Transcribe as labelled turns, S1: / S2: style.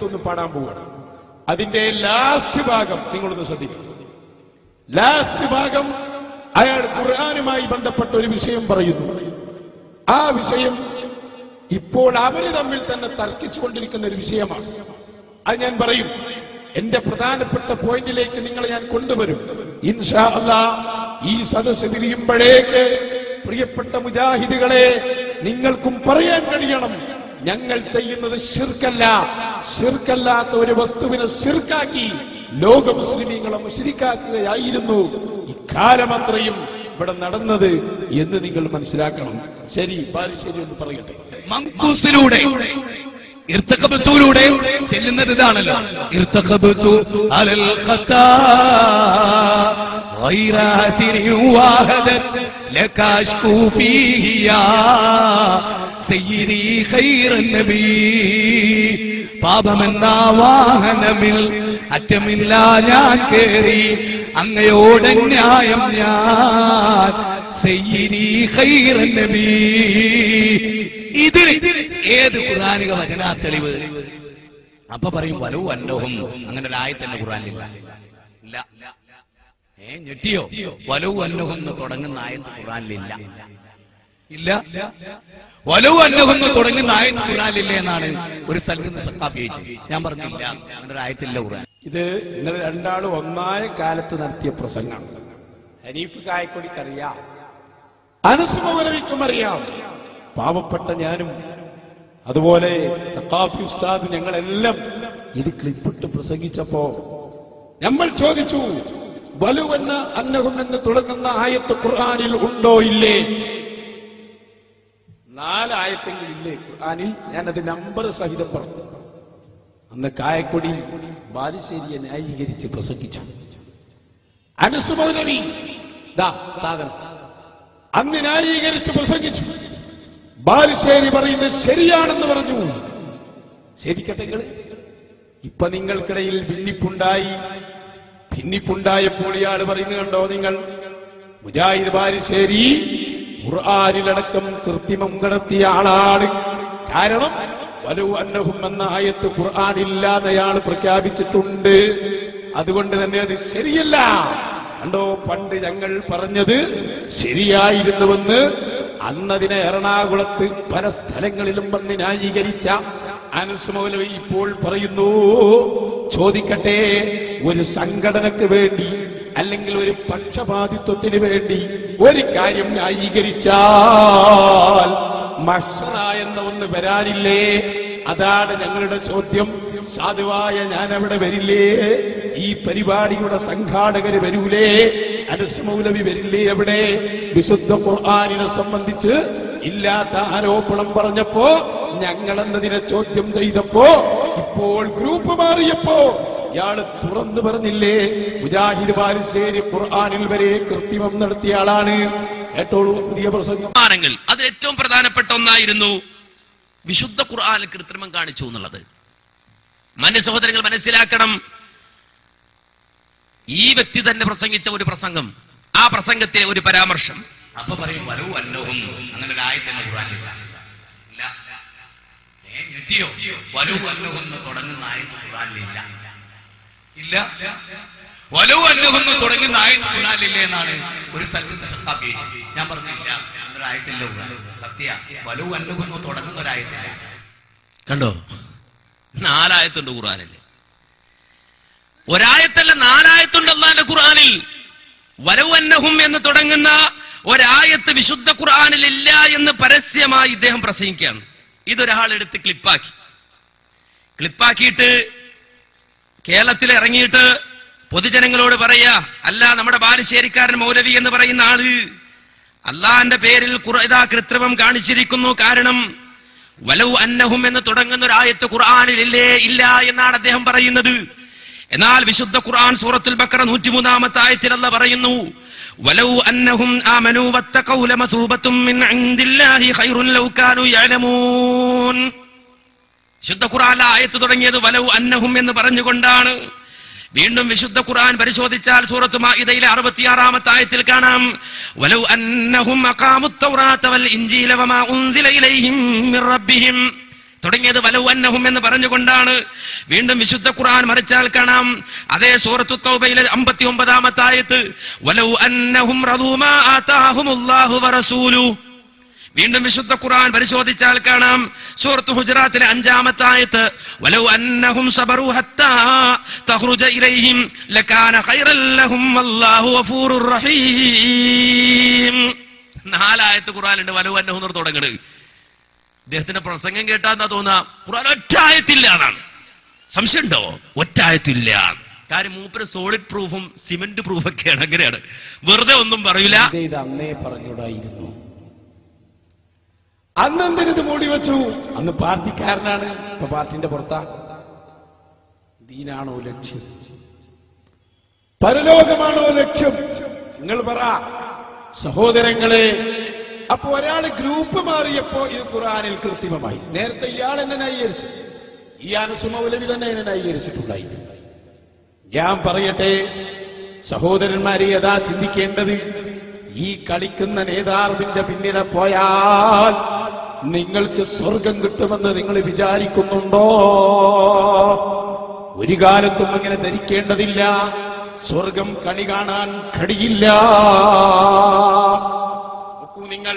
S1: സമയത്തൊന്ന് പാടാൻ പോവുകയാണ്. അതിന്റെ ലാസ്റ്റ് ഭാഗം നിങ്ങളൊന്ന് ശ്രദ്ധിക്കണം. ലാസ്റ്റ് ഭാഗം അയാൾ ഖുർആാനുമായി ബന്ധപ്പെട്ട ഒരു വിഷയം പറയുന്നു. ആ വിഷയം ഇപ്പോൾ അവർ തമ്മിൽ തന്നെ തർക്കിച്ചുകൊണ്ടിരിക്കുന്ന ഒരു വിഷയമാണ്. അത് ഞാൻ പറയും. എന്റെ പ്രധാനപ്പെട്ട പോയിന്റിലേക്ക് നിങ്ങളെ ഞാൻ കൊണ്ടുവരും. ഇൻഷാ ഈ സദസ്സ് തിരിയുമ്പോഴേക്ക് പ്രിയപ്പെട്ട മുജാഹിദുകളെ നിങ്ങൾക്കും പറയാൻ കഴിയണം. ഞങ്ങൾ ചെയ്യുന്നത് ശിർക്കല്ല ശിർക്കല്ലാത്ത ഒരു വസ്തുവിനെ ശിർക്കാക്കി ലോക മുസ്ലിമീങ്ങളെ മുസ്ലിക്കാക്കുകയായിരുന്നു ഇക്കാലം അത്രയും ഇവിടെ നടന്നത് എന്ന് നിങ്ങൾ മനസ്സിലാക്കണം ശരി ബാലുശ്ശേരി ഒന്ന് പറയട്ടെ
S2: മങ്കൂസിലൂടെ ഇർത്തഖബത്തൂലൂടെ ചെല്ലുന്നത് ഇതാണല്ലോ ഇർത്തഖബത്തു അലൽ ഖത്താ غير هسر واهدت لك اشكو فيه يا سيدي خير النبي പാപമെന്ന വാഹനമിൽ അറ്റമില്ല ഞാൻ കേറി അങ്ങയോടെ ന്യായം ഞാൻ സയ്യിദി ഖൈറ നബി ഇതിന് ഏത് ഖുർആനിക വചനാ തെളിവ് അപ്പൊ പറയും വലു അന്നോഹും അങ്ങനെ ഒരു ആയത്തന്നെ ഖുർആനിലില്ല ഇല്ല ഞെട്ടിയോ? വലവു അന്നഹെന്ന് തുടങ്ങുന്ന ആയത്ത് ഖുറാനിലില്ല ഇല്ല? വലവു അന്നഹെന്ന് തുടങ്ങുന്ന ആയത്ത് ഖുറാനിലില്ല എന്നാണ് ഒരു സ്ഥലത്ത് സക്കാഫി ചോദിച്ചത്. ഞാൻ പറഞ്ഞില്ല അങ്ങനെ ഒരു ആയത്തില്ല ഖുറാൻ
S1: ഇത് നിങ്ങൾ രണ്ടാളും ഒന്നായ കാലത്ത് നടത്തിയ പ്രസംഗമാണ് ഹനീഫ് കായക്കൊടിക്ക് അറിയാം അനസ് മൗലവിക്കും അറിയാം. പാവപ്പെട്ട ഞാനും അതുപോലെ ഞങ്ങളെല്ലാം ഇത് ക്ലിപ്പിട്ട് പ്രസംഗിച്ചപ്പോ നമ്മൾ ചോദിച്ചു വലുവെന്ന അന്നഹും എന്ന് തുടങ്ങുന്ന ആയത്ത് ഖുർആാനിൽ ഉണ്ടോ ഇല്ലേ? നാലായത്തെങ്കിലും ഇല്ലേ ഖുർആനിൽ? ഞാനത് നമ്പർ സഹിതം പറഞ്ഞു. അന്ന് കായക്കൊടി ബാലുശ്ശേരിയെ ന്യായീകരിച്ച് പ്രസംഗിച്ചു. അനസ് മൗലവി ദാ സാധനം. അന്ന് ന്യായീകരിച്ച് പ്രസംഗിച്ചു. ബാലുശ്ശേരി പറയുന്നത് ശരിയാണെന്ന് പറഞ്ഞു. ശരിക്കട്ടെ ഇപ്പൊ നിങ്ങൾക്കിടയിൽ ഭിന്നിപ്പുണ്ടായി. ഭിന്നിപ്പുണ്ടായപ്പോൾ ഇയാൾ പറയുന്നത് കണ്ടോ നിങ്ങൾ? മുജാഹിദ് ബാരിശ്ശേരി ഖുർആാനിലടക്കം കൃത്രിമം കടത്തിയ ആളാണ്. കാരണം വലു അന്നഹും എന്ന ആയത്ത് ഖുർആാനില്ലാന്ന് അയാൾ പ്രഖ്യാപിച്ചിട്ടുണ്ട്. അതുകൊണ്ട് തന്നെ അത് ശരിയല്ല. കണ്ടോ പണ്ട് ഞങ്ങൾ പറഞ്ഞത് ശരിയായിരുന്നുവെന്ന്. അന്നതിനെ എറണാകുളത്ത് പല സ്ഥലങ്ങളിലും വന്ന് ന്യായീകരിച്ച അനസ് മൗലവി ഇപ്പോൾ പറയുന്നു ചോദിക്കട്ടെ ഒരു സംഘടനക്ക് വേണ്ടി അല്ലെങ്കിൽ ഒരു പക്ഷപാതിത്വത്തിന് വേണ്ടി ഒരു കാര്യം ന്യായീകരിച്ചാൽ മഷറ എന്ന ഒന്ന് വരാനില്ലേ? അതാണ് ഞങ്ങളുടെ ചോദ്യം. സാധുവായ ഞാൻ അവിടെ വരില്ലേ? ഈ പരിപാടിയുടെ സംഘാടകർ വരൂലേ? അനുസ്മൗലവി വരില്ലേ അവിടെ? വിശുദ്ധ ഖുർആാനിനെ സംബന്ധിച്ച് ഇല്ലാത്ത ആരോപണം പറഞ്ഞപ്പോ ഞങ്ങൾ എന്നതിനെ ചോദ്യം ചെയ്തപ്പോ ഇപ്പോൾ ഗ്രൂപ്പ് മാറിയപ്പോ ഇയാൾ തുറന്നു പറഞ്ഞില്ലേ മുജാഹിദ് ബാലുശ്ശേരി ഖുർആാനിൽ വരെ കൃത്രിമം നടത്തിയ ആളാണ്. കേട്ടോളൂ പുതിയ പ്രസംഗം.
S3: അത് അതിൽ ഏറ്റവും പ്രധാനപ്പെട്ട ഒന്നായിരുന്നു വിശുദ്ധ ഖുർആനിൽ കൃത്രിമം കാണിച്ചു എന്നുള്ളത്. മാന്യ സഹോദരങ്ങൾ മനസ്സിലാക്കണം. ഈ വ്യക്തി തന്നെ പ്രസംഗിച്ച ഒരു പ്രസംഗം ആ പ്രസംഗത്തിലെ ഒരു പരാമർശം. അപ്പൊ പറയും വലു അന്നവും അങ്ങനെ ഒരു ആയത്തന്നെ ഖുർആനിലില്ല ഇല്ല ഏ, ഞെട്ടിയോ വലു അന്നവും എന്ന് തുടങ്ങുന്ന ആയത്ത് ഖുർആനിലില്ല ഇല്ല? വലു അന്നഹെന്ന് തുടങ്ങുന്ന ആയത്ത് ഖുറാനില്ല എന്നാണ് ഒരു സ്ഥലത്ത് ഞാൻ പറഞ്ഞില്ല ഖുർആൻ. സത്യ വലു അന്നഹെന്ന് തുടങ്ങുന്ന ഒരായത്തില്ല കണ്ടോ? നാലായത്തുണ്ട് ഖുർആനിൽ ഒരായത്തല്ല നാലായത്തുണ്ട് അള്ളാന്റെ വലവു അന്നഹും എന്ന് തുടങ്ങുന്ന ഒരായത്ത് വിശുദ്ധ ഖുർആനിൽ ഇല്ല എന്ന് പരസ്യമായി ഇദ്ദേഹം പ്രസംഗിക്കുകയാണ്. ഇതൊരാൾ എടുത്ത് ക്ലിപ്പാക്കി. ക്ലിപ്പാക്കിയിട്ട് കേരളത്തിൽ ഇറങ്ങിയിട്ട് പൊതുജനങ്ങളോട് പറയാ അല്ല നമ്മുടെ ബാലുശ്ശേരിക്കാരൻ മൗലവി എന്ന് പറയുന്ന ആൾ. അള്ളാന്റെ പേരിൽ ഇതാ കൃത്രിമം കാണിച്ചിരിക്കുന്നു. കാരണം വലവ് അന്നഹും എന്ന് തുടങ്ങുന്ന ഒരു ആയത്ത് ഖുർആാനിൽ ഇല്ലേ ഇല്ല എന്നാണ് അദ്ദേഹം പറയുന്നത്. എന്നാൽ വിശുദ്ധ ഖുർആൻ സൂറത്തുൽ ബക്കറ നൂറ്റിമൂന്നാമത്തെ ആയത്തിൽ അല്ല പറയുന്നു വലൗ അന്നഹും ആമനു വത്തഖൗ ലമസൂബത്തും മിൻ ഇൻദില്ലാഹി ഖൈറുൻ ലൗ കാനൂ യഅലമൂൻ. വിശുദ്ധ ഖുർആൻ ആയത്ത് തുടങ്ങിയത് വലൗ അന്നഹും എന്ന് പറഞ്ഞുകൊണ്ടാണ്. വീണ്ടും വിശുദ്ധ ഖുർആൻ പരിശോധിച്ചാൽ സൂറത്ത് മാഇദയിലെ അറുപത്തിയാറാമത്തെ ആയത്തിൽ കാണാം വലൗ അന്നഹും അഖാമുത്ത് വൽ ഇൻജീല വമാ ഉൻസില ഇലൈഹിം മിർ റബ്ബിഹിം. തുടങ്ങിയത് വലവന്നഹും എന്ന് പറഞ്ഞുകൊണ്ടാണ്. വീണ്ടും വിശുദ്ധ ഖുർആൻ മറിച്ചാൽ കാണാം. അതേ സൂറത്തു തൗബയിലെ അമ്പത്തി ഒമ്പതാമത്തായത് ആയത്ത് വലു അന്നഹും റദൂമാ വറസൂലു വീണ്ടും വിശുദ്ധ ഖുർആൻ പരിശോധിച്ചാൽ കാണാം. സൂറത്ത് ഹുജറാത്തിലെ അഞ്ചാമത്തെ ആയത്ത് വലൗ അന്നഹും സബറു ഹത്താ തഖ്റുജ ഇലൈഹിം ലകാന ലഹും റഹീം. നാലായത്ത് ഖുർആനിൽ വലൗ അന്നഹും തുടങ്ങുന്നത് ഇദ്ദേഹത്തിന്റെ പ്രസംഗം കേട്ടാന്നാ തോന്നാ? ഖുർആൻ ഒറ്റ ആയത്തില്ല എന്നാണ് സംശയമുണ്ടോ? ഒറ്റ ആയത്തില്ല കാര്യം മൂപ്പര് സോളിഡ് പ്രൂഫും സിമന്റ് പ്രൂഫൊക്കെയാണ് അങ്ങനെയാണ്. വെറുതെ ഒന്നും
S1: പറയില്ല ഇത് അന്നേ പറഞ്ഞൂടായിരുന്നു? അന്ന് എന്തിനിത് മൂടി വെച്ചു? അന്ന് പാർട്ടിക്കാരനാണ്. ഇപ്പൊ പാർട്ടിന്റെ പുറത്താ. ദീനാണോ ലക്ഷ്യം? പരലോകമാണോ ലക്ഷ്യം? നിങ്ങൾ പറ. സഹോദരങ്ങളെ അപ്പൊ ഒരാൾ ഗ്രൂപ്പ് മാറിയപ്പോ ഇത് ഖുറാനിൽ കൃത്രിമമായി. നേരത്തെ ഇയാൾ എന്നെ ന്യായീകരിച്ചു. ഈ അനസുമൗലവി തന്നെ എന്നെ ന്യായീകരിച്ചിട്ടുണ്ടായിരുന്നു ഞാൻ പറയട്ടെ സഹോദരന്മാരെ യഥാ ചിന്തിക്കേണ്ടത്? ഈ കളിക്കുന്ന നേതാവിന്റെ പിന്നിലെ പോയാൽ നിങ്ങൾക്ക് സ്വർഗം കിട്ടുമെന്ന് നിങ്ങൾ വിചാരിക്കുന്നുണ്ടോ? ഒരു കാലത്തും അങ്ങനെ ധരിക്കേണ്ടതില്ല. സ്വർഗം കണി കാണാൻ കഴിയില്ല. നിങ്ങൾ